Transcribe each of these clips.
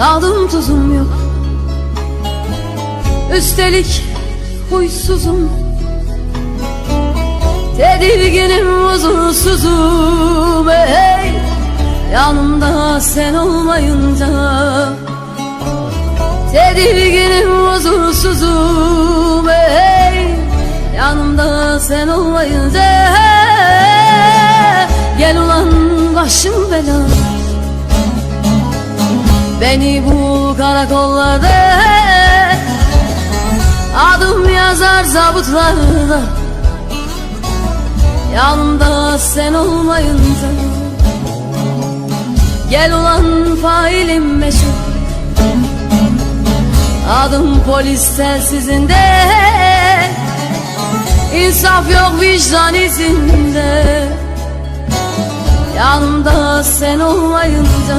Tadım tuzum yok. Üstelik huysuzum. Tedirginim huzursuzum. Hey Yanımda sen olmayınca. Tedirginim huzursuzum. Hey Yanımda sen olmayınca. Gel ulan başım bela Beni bu karakollarda Adım yazar zabıtlarda Yanımda sen olmayınca Gel ulan failim meşhur. Adım polis telsizinde İnsaf yok vicdan izinde. Yanımda sen olmayınca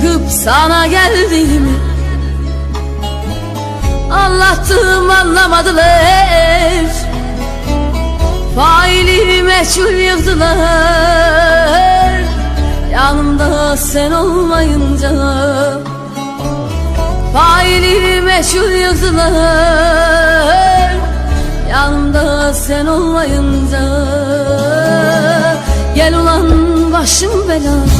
Çıkıp sana geldiğimi Anlattım anlamadılar. Faili meçhul yıktılar Yanımda sen olmayınca. Faili meçhul yıktılar Yanımda sen olmayınca. Gel ulan başım belada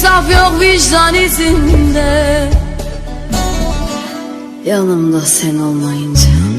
İnsaf yok vicdan izinde. Yanımda sen olmayınca